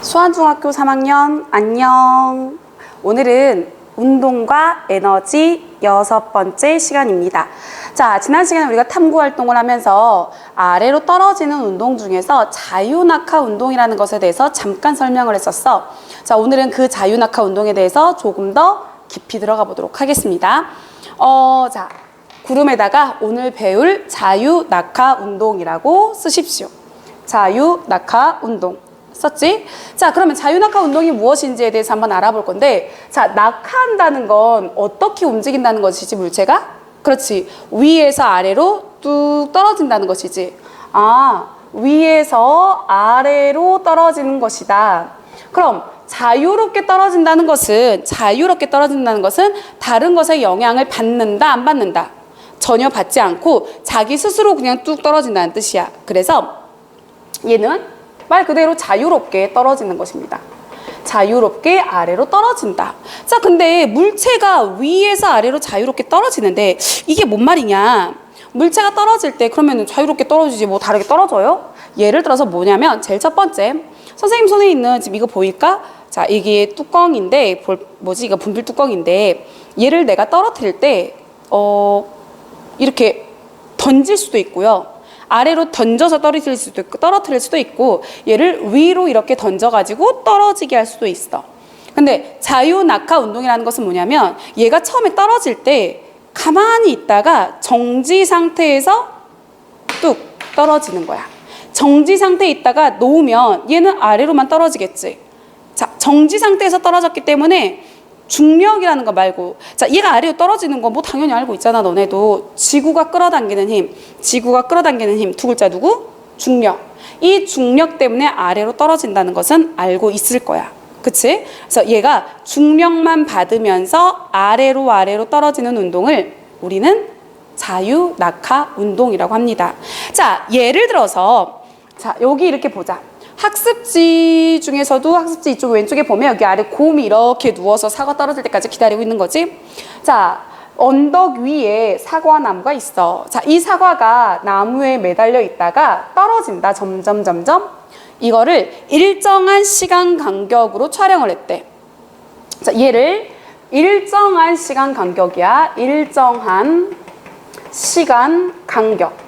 수원중학교 3학년 안녕. 오늘은 운동과 에너지 여섯 번째 시간입니다. 자, 지난 시간에 우리가 탐구 활동을 하면서 아래로 떨어지는 운동 중에서 자유낙하 운동이라는 것에 대해서 잠깐 설명을 했었어. 자, 오늘은 그 자유낙하 운동에 대해서 조금 더 깊이 들어가 보도록 하겠습니다. 어, 자, 구름에다가 오늘 배울 자유낙하 운동이라고 쓰십시오. 자유낙하 운동. 썼지? 자, 그러면 자유낙하 운동이 무엇인지에 대해서 한번 알아볼 건데, 자, 낙하한다는 건 어떻게 움직인다는 것이지, 물체가? 그렇지. 위에서 아래로 뚝 떨어진다는 것이지. 아, 위에서 아래로 떨어지는 것이다. 그럼 자유롭게 떨어진다는 것은, 자유롭게 떨어진다는 것은 다른 것에 영향을 받는다, 안 받는다? 전혀 받지 않고 자기 스스로 그냥 뚝 떨어진다는 뜻이야. 그래서 얘는 말 그대로 자유롭게 떨어지는 것입니다. 자유롭게 아래로 떨어진다. 자, 근데 물체가 위에서 아래로 자유롭게 떨어지는데 이게 뭔 말이냐? 물체가 떨어질 때 그러면 자유롭게 떨어지지 뭐 다르게 떨어져요? 예를 들어서 뭐냐면 제일 첫 번째 선생님 손에 있는 지금 이거 보일까? 자, 이게 뚜껑인데 볼, 뭐지? 이거 분필 뚜껑인데 얘를 내가 떨어뜨릴 때 어, 이렇게 던질 수도 있고요. 아래로 던져서 떨어뜨릴 수도 있고, 떨어뜨릴 수도 있고 얘를 위로 이렇게 던져가지고 떨어지게 할 수도 있어. 근데 자유 낙하 운동이라는 것은 뭐냐면 얘가 처음에 떨어질 때 가만히 있다가 정지 상태에서 뚝 떨어지는 거야. 정지 상태에 있다가 놓으면 얘는 아래로만 떨어지겠지. 자, 정지 상태에서 떨어졌기 때문에 중력이라는 거 말고. 자 얘가 아래로 떨어지는 거 뭐 당연히 알고 있잖아 너네도. 지구가 끌어당기는 힘. 지구가 끌어당기는 힘. 두 글자 누구? 중력. 이 중력 때문에 아래로 떨어진다는 것은 알고 있을 거야. 그치? 그래서 얘가 중력만 받으면서 아래로 아래로 떨어지는 운동을 우리는 자유 낙하 운동이라고 합니다. 자 예를 들어서 자 여기 이렇게 보자 학습지 중에서도 학습지 이쪽 왼쪽에 보면 여기 아래 곰이 이렇게 누워서 사과 떨어질 때까지 기다리고 있는 거지. 자, 언덕 위에 사과 나무가 있어. 자, 이 사과가 나무에 매달려 있다가 떨어진다. 점점 점점. 이거를 일정한 시간 간격으로 촬영을 했대. 자, 얘를 일정한 시간 간격이야. 일정한 시간 간격.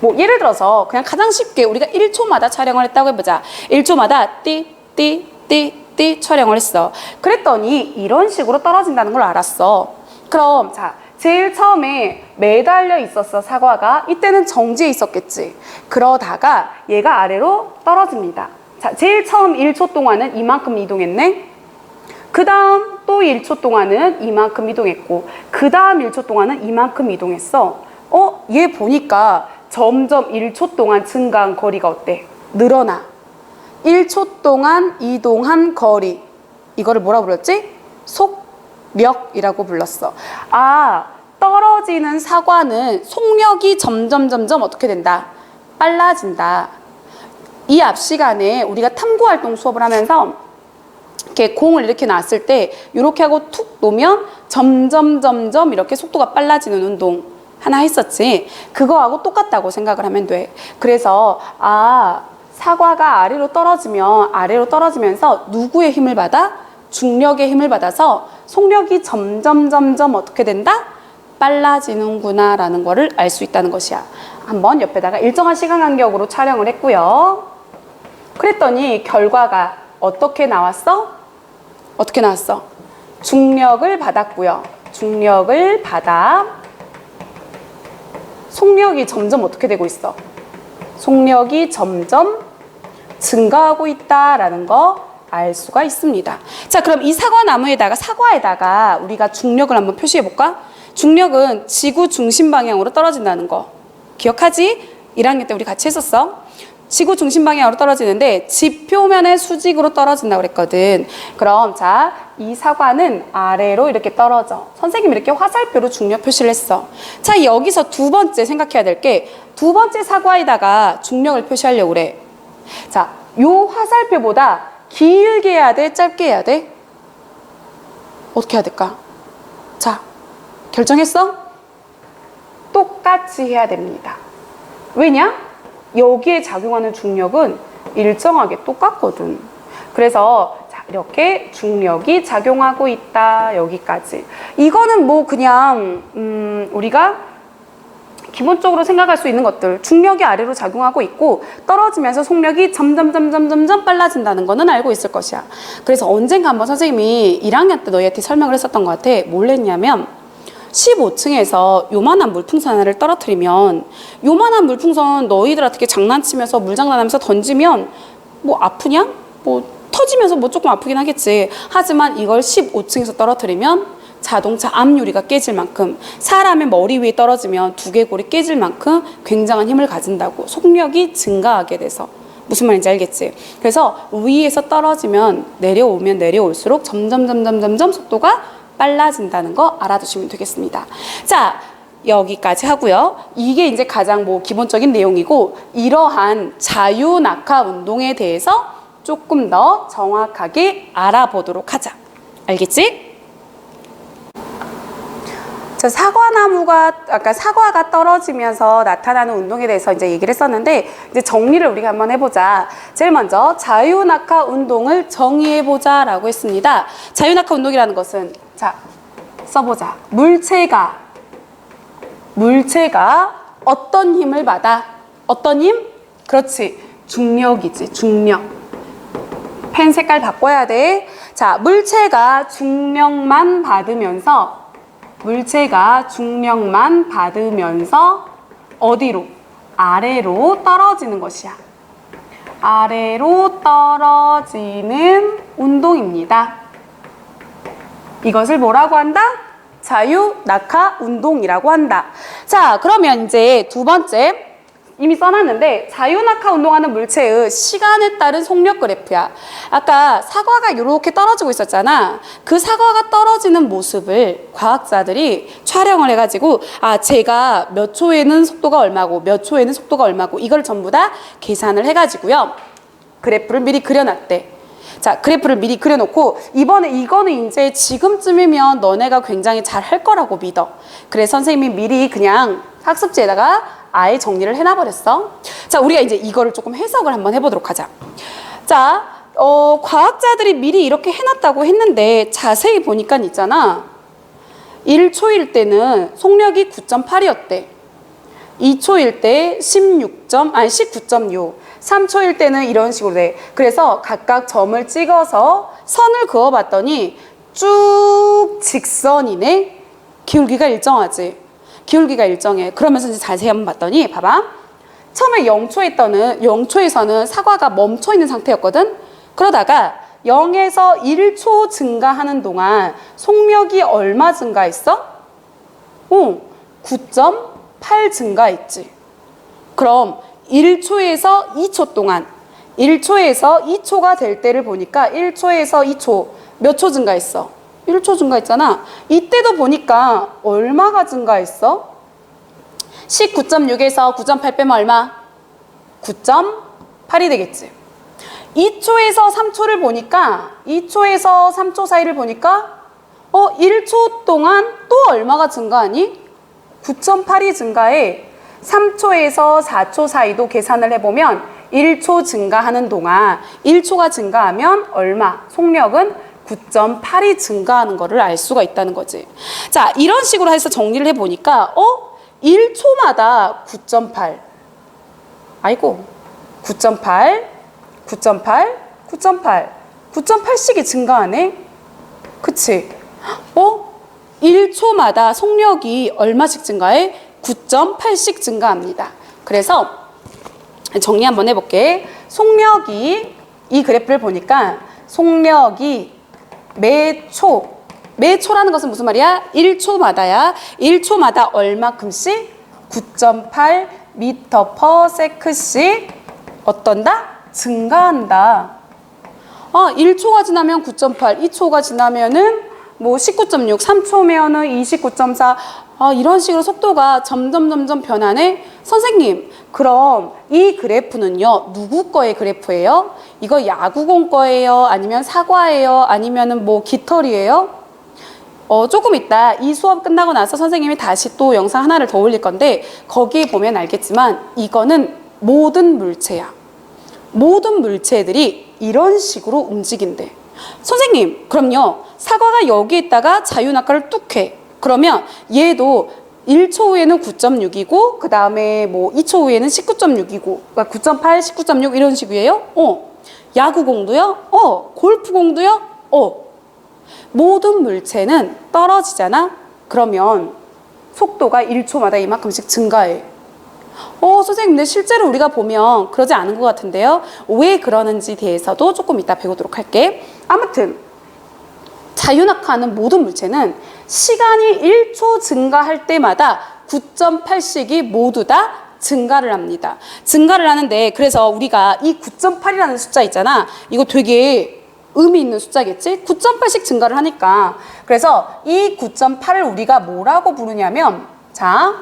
뭐 예를 들어서 그냥 가장 쉽게 우리가 1초마다 촬영을 했다고 해보자. 1초마다 띠, 띠, 띠, 띠 촬영을 했어. 그랬더니 이런 식으로 떨어진다는 걸 알았어. 그럼 자, 제일 처음에 매달려 있었어, 사과가. 이때는 정지해 있었겠지. 그러다가 얘가 아래로 떨어집니다. 자, 제일 처음 1초 동안은 이만큼 이동했네. 그 다음 또 1초 동안은 이만큼 이동했고, 그 다음 1초 동안은 이만큼 이동했어. 어, 얘 보니까 점점 1초 동안 증가한 거리가 어때? 늘어나. 1초 동안 이동한 거리. 이거를 뭐라 불렀지? 속력이라고 불렀어. 아, 떨어지는 사과는 속력이 점점 점점 어떻게 된다? 빨라진다. 이 앞 시간에 우리가 탐구 활동 수업을 하면서 이렇게 공을 이렇게 놨을 때 이렇게 하고 툭 놓으면 점점 점점 이렇게 속도가 빨라지는 운동 하나 했었지. 그거하고 똑같다고 생각을 하면 돼. 그래서 아 사과가 아래로 떨어지면 아래로 떨어지면서 누구의 힘을 받아? 중력의 힘을 받아서 속력이 점점 점점 어떻게 된다? 빨라지는구나 라는 거를 알 수 있다는 것이야. 한번 옆에다가 일정한 시간 간격으로 촬영을 했고요. 그랬더니 결과가 어떻게 나왔어? 어떻게 나왔어? 중력을 받았고요. 중력을 받아 속력이 점점 어떻게 되고 있어? 속력이 점점 증가하고 있다라는 거 알 수가 있습니다. 자, 그럼 이 사과 나무에다가 사과에다가 우리가 중력을 한번 표시해 볼까? 중력은 지구 중심 방향으로 떨어진다는 거. 기억하지? 1학년 때 우리 같이 했었어. 지구 중심 방향으로 떨어지는데 지표면의 수직으로 떨어진다고 그랬거든. 그럼 자, 이 사과는 아래로 이렇게 떨어져. 선생님이 이렇게 화살표로 중력 표시를 했어. 자, 여기서 두 번째 생각해야 될 게 두 번째 사과에다가 중력을 표시하려고 그래. 자, 요 화살표보다 길게 해야 돼? 짧게 해야 돼? 어떻게 해야 될까? 자, 결정했어? 똑같이 해야 됩니다. 왜냐? 여기에 작용하는 중력은 일정하게 똑같거든. 그래서 자, 이렇게 중력이 작용하고 있다. 여기까지. 이거는 뭐 그냥 음, 우리가 기본적으로 생각할 수 있는 것들 중력이 아래로 작용하고 있고 떨어지면서 속력이 점점 점점 점점 빨라진다는 거는 알고 있을 것이야. 그래서 언젠가 한번 선생님이 1학년 때 너희한테 설명을 했었던 것 같아. 뭘 했냐면 15층에서 요만한 물풍선 하나를 떨어뜨리면 요만한 물풍선 너희들 어떻게 장난치면서 물장난하면서 던지면 뭐 아프냐? 뭐 터지면서 뭐 조금 아프긴 하겠지. 하지만 이걸 15층에서 떨어뜨리면 자동차 앞유리가 깨질 만큼 사람의 머리 위에 떨어지면 두개골이 깨질 만큼 굉장한 힘을 가진다고 속력이 증가하게 돼서 무슨 말인지 알겠지? 그래서 위에서 떨어지면 내려오면 내려올수록 점점 점점 점점 속도가 빨라진다는 거 알아두시면 되겠습니다. 자, 여기까지 하고요. 이게 이제 가장 뭐 기본적인 내용이고 이러한 자유 낙하 운동에 대해서 조금 더 정확하게 알아보도록 하자. 알겠지? 자, 사과나무가 아까 사과가 떨어지면서 나타나는 운동에 대해서 이제 얘기를 했었는데 이제 정리를 우리가 한번 해보자. 제일 먼저 자유 낙하 운동을 정의해 보자라고 했습니다. 자유 낙하 운동이라는 것은 자 써보자. 물체가 물체가 어떤 힘을 받아? 어떤 힘? 그렇지. 중력이지. 중력. 펜 색깔 바꿔야 돼. 자, 물체가 중력만 받으면서 물체가 중력만 받으면서 어디로? 아래로 떨어지는 것이야. 아래로 떨어지는 운동입니다. 이것을 뭐라고 한다? 자유 낙하 운동이라고 한다. 자, 그러면 이제 두 번째 이미 써놨는데 자유 낙하 운동하는 물체의 시간에 따른 속력 그래프야. 아까 사과가 이렇게 떨어지고 있었잖아. 그 사과가 떨어지는 모습을 과학자들이 촬영을 해가지고 아 제가 몇 초에는 속도가 얼마고 몇 초에는 속도가 얼마고 이걸 전부 다 계산을 해가지고요. 그래프를 미리 그려놨대. 자, 그래프를 미리 그려놓고 이번에 이거는 이제 지금쯤이면 너네가 굉장히 잘 할 거라고 믿어. 그래 선생님이 미리 그냥 학습지에다가 아예 정리를 해놔버렸어. 자, 우리가 이제 이거를 조금 해석을 한번 해보도록 하자. 자, 어, 과학자들이 미리 이렇게 해놨다고 했는데 자세히 보니까 있잖아. 1초일 때는 속력이 9.8이었대. 2초일 때 16점, 아니 19.6. 3초일 때는 이런 식으로 돼. 그래서 각각 점을 찍어서 선을 그어봤더니 쭉 직선이네. 기울기가 일정하지. 기울기가 일정해. 그러면서 이제 자세히 한번 봤더니 봐봐. 처음에 0초에 있던 0초에서는 사과가 멈춰 있는 상태였거든. 그러다가 0에서 1초 증가하는 동안 속력이 얼마 증가했어? 어, 9.8 증가했지. 그럼 1초에서 2초 동안 1초에서 2초가 될 때를 보니까 1초에서 2초 몇 초 증가했어? 1초 증가했잖아. 이때도 보니까 얼마가 증가했어? 19.6에서 9.8 빼면 얼마? 9.8이 되겠지. 2초에서 3초를 보니까 2초에서 3초 사이를 보니까 어 1초 동안 또 얼마가 증가하니? 9.8이 증가해 3초에서 4초 사이도 계산을 해보면 1초 증가하는 동안 1초가 증가하면 얼마? 속력은 9.8이 증가하는 것을 알 수가 있다는 거지. 자, 이런 식으로 해서 정리를 해보니까 어? 1초마다 9.8 아이고 9.8 9.8 9.8 9.8씩이 증가하네. 그치? 어? 1초마다 속력이 얼마씩 증가해? 9.8씩 증가합니다. 그래서 정리 한번 해볼게. 속력이 이 그래프를 보니까 속력이 매 초, 매 초라는 것은 무슨 말이야? 1초마다야. 1초마다 얼마큼씩? 9.8 미터 퍼 세크씩 어떤다? 증가한다. 아, 1초가 지나면 9.8, 2초가 지나면은 뭐 19.6, 3초면은 29.4, 아, 이런 식으로 속도가 점점 점점 변하네. 선생님, 그럼 이 그래프는요, 누구 거의 그래프예요? 이거 야구공 거예요? 아니면 사과예요? 아니면은 뭐 깃털이에요? 어, 조금 있다. 이 수업 끝나고 나서 선생님이 다시 또 영상 하나를 더 올릴 건데, 거기에 보면 알겠지만, 이거는 모든 물체야. 모든 물체들이 이런 식으로 움직인대. 선생님, 그럼요. 사과가 여기 있다가 자유낙하를 뚝 해. 그러면 얘도 1초 후에는 9.6이고 그 다음에 뭐 2초 후에는 19.6이고 그러니까 9.8, 19.6 이런 식이에요. 어. 야구공도요? 어. 골프공도요? 어. 모든 물체는 떨어지잖아. 그러면 속도가 1초마다 이만큼씩 증가해. 어, 선생님, 근데 실제로 우리가 보면 그러지 않은 것 같은데요. 왜 그러는지 대해서도 조금 이따 배우도록 할게. 아무튼 자유낙하하는 모든 물체는 시간이 1초 증가할 때마다 9.8씩이 모두 다 증가를 합니다. 증가를 하는데 그래서 우리가 이 9.8이라는 숫자 있잖아. 이거 되게 의미 있는 숫자겠지? 9.8씩 증가를 하니까. 그래서 이 9.8을 우리가 뭐라고 부르냐면 자,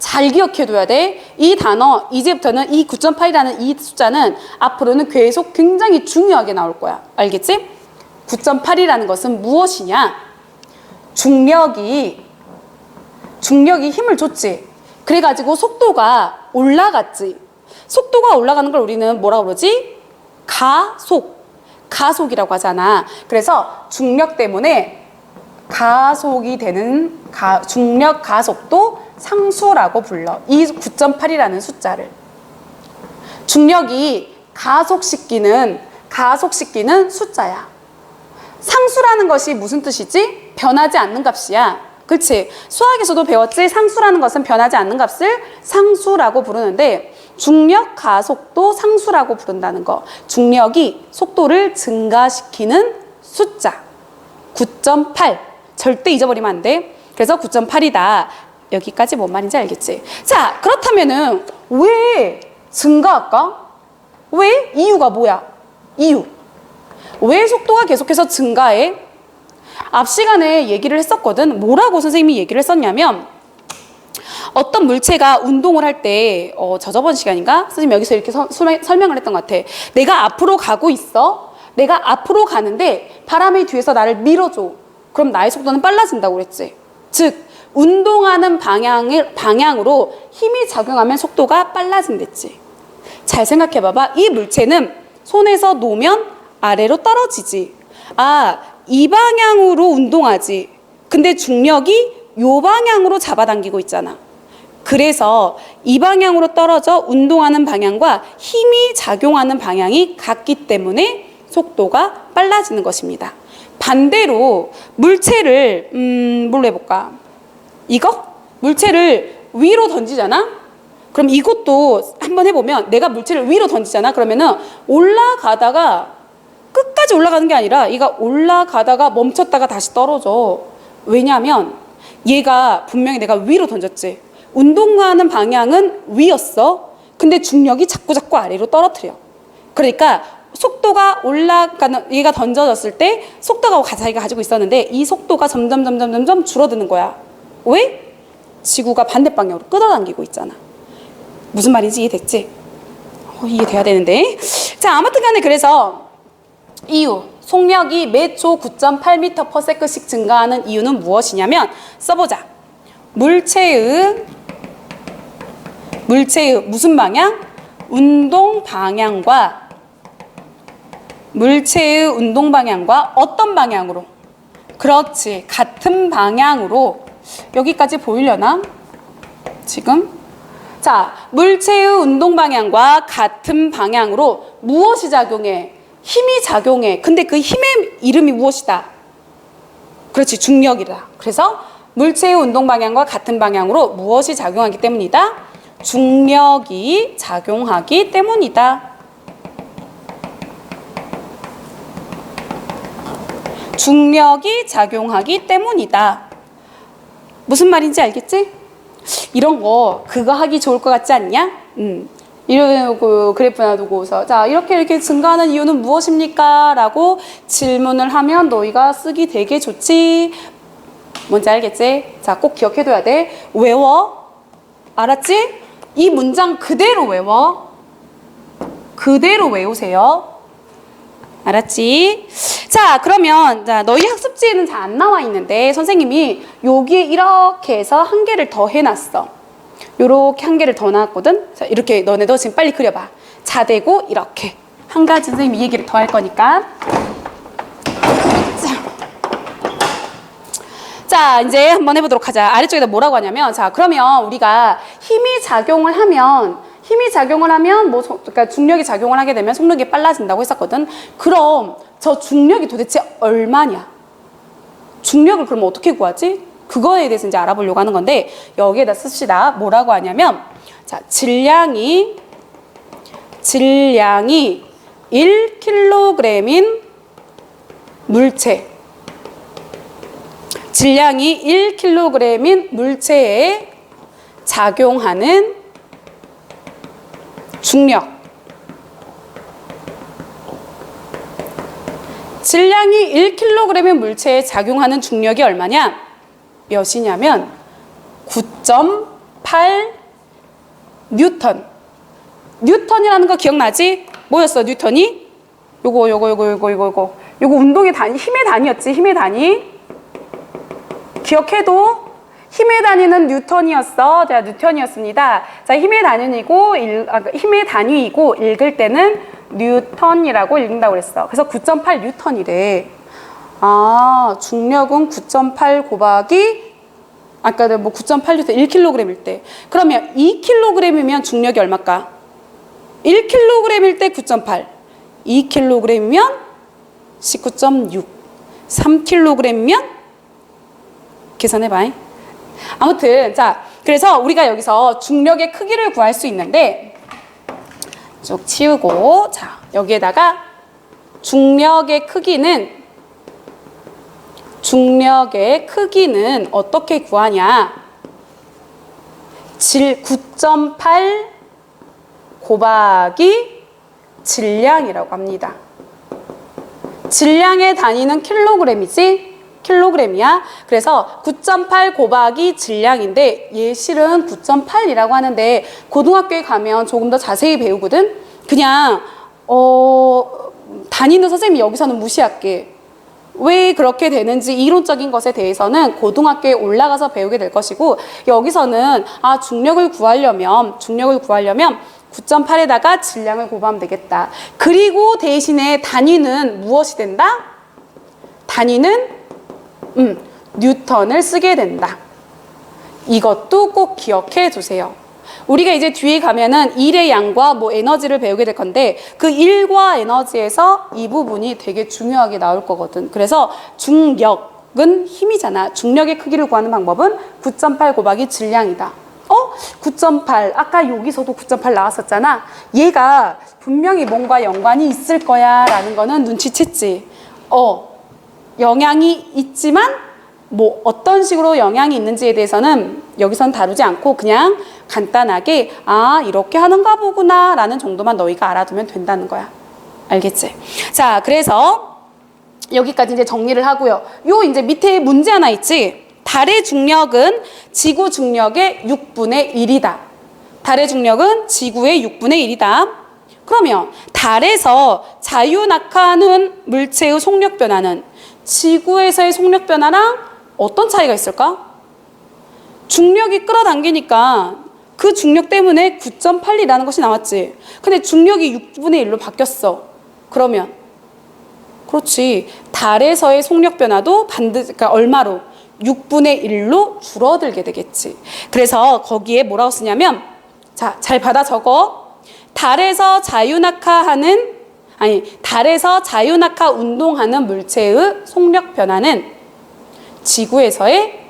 잘 기억해둬야 돼. 이 단어 이제부터는 이 9.8이라는 이 숫자는 앞으로는 계속 굉장히 중요하게 나올 거야. 알겠지? 9.8이라는 것은 무엇이냐? 중력이 중력이 힘을 줬지. 그래가지고 속도가 올라갔지. 속도가 올라가는 걸 우리는 뭐라고 그러지? 가속. 가속이라고 하잖아. 그래서 중력 때문에 가속이 되는 가, 중력 가속도 상수라고 불러. 이 9.8이라는 숫자를. 중력이 가속시키는 가속시키는 숫자야. 상수라는 것이 무슨 뜻이지? 변하지 않는 값이야. 그렇지? 수학에서도 배웠지? 상수라는 것은 변하지 않는 값을 상수라고 부르는데 중력 가속도 상수라고 부른다는 거. 중력이 속도를 증가시키는 숫자. 9.8. 절대 잊어버리면 안 돼. 그래서 9.8이다. 여기까지 뭔 말인지 알겠지? 자, 그렇다면은 왜 증가할까? 왜? 이유가 뭐야? 이유. 왜 속도가 계속해서 증가해? 앞 시간에 얘기를 했었거든. 뭐라고 선생님이 얘기를 했었냐면 어떤 물체가 운동을 할 때 어, 저 저번 시간인가 선생님 여기서 이렇게 서- 설명- 설명을 했던 것 같아. 내가 앞으로 가고 있어. 내가 앞으로 가는데 바람이 뒤에서 나를 밀어줘. 그럼 나의 속도는 빨라진다고 그랬지. 즉 운동하는 방향을 방향으로 힘이 작용하면 속도가 빨라진댔지. 잘 생각해 봐봐. 이 물체는 손에서 놓으면 아래로 떨어지지. 아, 이 방향으로 운동하지. 근데 중력이 요 방향으로 잡아당기고 있잖아. 그래서 이 방향으로 떨어져 운동하는 방향과 힘이 작용하는 방향이 같기 때문에 속도가 빨라지는 것입니다. 반대로 물체를 음, 뭘로 해볼까? 이거? 물체를 위로 던지잖아? 그럼 이것도 한번 해보면 내가 물체를 위로 던지잖아? 그러면은 올라가다가 끝까지 올라가는 게 아니라 얘가 올라가다가 멈췄다가 다시 떨어져. 왜냐하면 얘가 분명히 내가 위로 던졌지. 운동하는 방향은 위였어. 근데 중력이 자꾸 자꾸 아래로 떨어뜨려. 그러니까 속도가 올라가는 얘가 던져졌을 때 속도가 가- 자기가 가지고 있었는데 이 속도가 점점 점점 점점 줄어드는 거야. 왜? 지구가 반대 방향으로 끌어당기고 있잖아. 무슨 말인지 이해됐지? 어, 이해돼야 되는데. 자, 아무튼 간에 그래서 이유. 속력이 매초 9.8m/s씩 증가하는 이유는 무엇이냐면 써보자. 물체의 물체의 무슨 방향? 운동 방향과 물체의 운동 방향과 어떤 방향으로? 그렇지. 같은 방향으로 여기까지 보이려나? 지금? 자, 물체의 운동 방향과 같은 방향으로 무엇이 작용해? 힘이 작용해. 근데 그 힘의 이름이 무엇이다? 그렇지, 중력이다. 그래서 물체의 운동 방향과 같은 방향으로 무엇이 작용하기 때문이다? 중력이 작용하기 때문이다. 중력이 작용하기 때문이다. 무슨 말인지 알겠지? 이런 거 그거 하기 좋을 것 같지 않냐? 음. 그 그래프 놔두고서 자 이렇게 이렇게 증가하는 이유는 무엇입니까? 라고 질문을 하면 너희가 쓰기 되게 좋지. 뭔지 알겠지? 자 꼭 기억해둬야 돼. 외워. 알았지? 이 문장 그대로 외워. 그대로 외우세요. 알았지? 자, 그러면 자, 너희 학습지에는 잘 안 나와 있는데 선생님이 여기에 이렇게 해서 한 개를 더 해놨어. 요렇게 한 개를 더 놨거든. 자, 이렇게 너네도 지금 빨리 그려봐. 자대고 이렇게. 한 가지 선생님이 이 얘기를 더 할 거니까. 자, 이제 한번 해보도록 하자. 아래쪽에다 뭐라고 하냐면, 자, 그러면 우리가 힘이 작용을 하면, 힘이 작용을 하면, 뭐, 소- 그러니까 중력이 작용을 하게 되면 속력이 빨라진다고 했었거든. 그럼 저 중력이 도대체 얼마냐? 중력을 그럼 어떻게 구하지? 그거에 대해서 이제 알아보려고 하는 건데, 여기에다 씁시다. 뭐라고 하냐면, 자, 질량이, 질량이 1kg인 물체. 질량이 1kg인 물체에 작용하는 중력. 질량이 1kg인 물체에 작용하는 중력이 얼마냐? 몇이냐면 9.8 뉴턴. 뉴턴이라는 거 기억나지? 뭐였어, 뉴턴이? 요거, 요거, 요거, 요거, 요거, 요거. 요거 운동의 단위, 힘의 단위였지, 힘의 단위. 기억해도 힘의 단위는 뉴턴이었어. 자, 뉴턴이었습니다. 자, 힘의 단위이고, 일, 아, 힘의 단위이고, 읽을 때는 뉴턴이라고 읽는다고 그랬어. 그래서 9.8 뉴턴이래. 아, 중력은 9.8 곱하기, 아까 뭐 9.8 뉴턴, 1kg일 때. 그러면 2kg이면 중력이 얼마일까? 1kg일 때 9.8. 2kg이면 19.6. 3kg이면 계산해 봐. 아무튼, 자, 그래서 우리가 여기서 중력의 크기를 구할 수 있는데, 쭉 치우고, 자, 여기에다가 중력의 크기는, 중력의 크기는 어떻게 구하냐? 질 9.8 곱하기 질량이라고 합니다. 질량의 단위는 킬로그램이지? 킬로그램이야. 그래서 9.8 곱하기 질량인데 얘 실은 9.8이라고 하는데 고등학교에 가면 조금 더 자세히 배우거든. 그냥 어 다니는 선생님이 여기서는 무시할게. 왜 그렇게 되는지 이론적인 것에 대해서는 고등학교에 올라가서 배우게 될 것이고 여기서는 아 중력을 구하려면 중력을 구하려면 9.8에다가 질량을 곱하면 되겠다. 그리고 대신에 단위는 무엇이 된다? 단위는 음, 뉴턴을 쓰게 된다. 이것도 꼭 기억해 두세요. 우리가 이제 뒤에 가면은 일의 양과 뭐 에너지를 배우게 될 건데 그 일과 에너지에서 이 부분이 되게 중요하게 나올 거거든. 그래서 중력 은 힘이잖아. 중력의 크기를 구하는 방법은 9.8 곱하기 질량이다. 어? 9.8. 아까 여기서도 9.8 나왔었잖아. 얘가 분명히 뭔가 연관이 있을 거야 라는 거는 눈치챘지. 어, 영향이 있지만 뭐 어떤 식으로 영향이 있는지에 대해서는 여기선 다루지 않고 그냥 간단하게 아 이렇게 하는가 보구나 라는 정도만 너희가 알아두면 된다는 거야. 알겠지? 자 그래서 여기까지 이제 정리를 하고요. 요 이제 밑에 문제 하나 있지? 달의 중력은 지구 중력의 6분의 1이다. 달의 중력은 지구의 6분의 1이다. 그러면 달에서 자유낙하하는 물체의 속력 변화는 지구에서의 속력 변화랑 어떤 차이가 있을까? 중력이 끌어당기니까 그 중력 때문에 9.8이라는 것이 나왔지. 근데 중력이 6분의 1로 바뀌었어. 그러면 그렇지. 달에서의 속력 변화도 반드 그러니까 얼마로 6분의 1로 줄어들게 되겠지. 그래서 거기에 뭐라고 쓰냐면 자, 잘 받아 적어. 달에서 자유낙하하는 아니, 달에서 자유낙하 운동하는 물체의 속력 변화는 지구에서의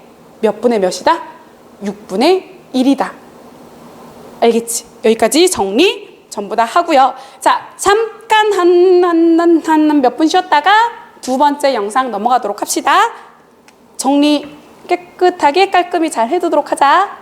몇 분의 몇이다? 6분의 1이다. 알겠지? 여기까지 정리 전부 다 하고요. 자, 잠깐 한, 한, 한, 한 몇 분 쉬었다가 두 번째 영상 넘어가도록 합시다. 정리 깨끗하게 깔끔히 잘 해두도록 하자.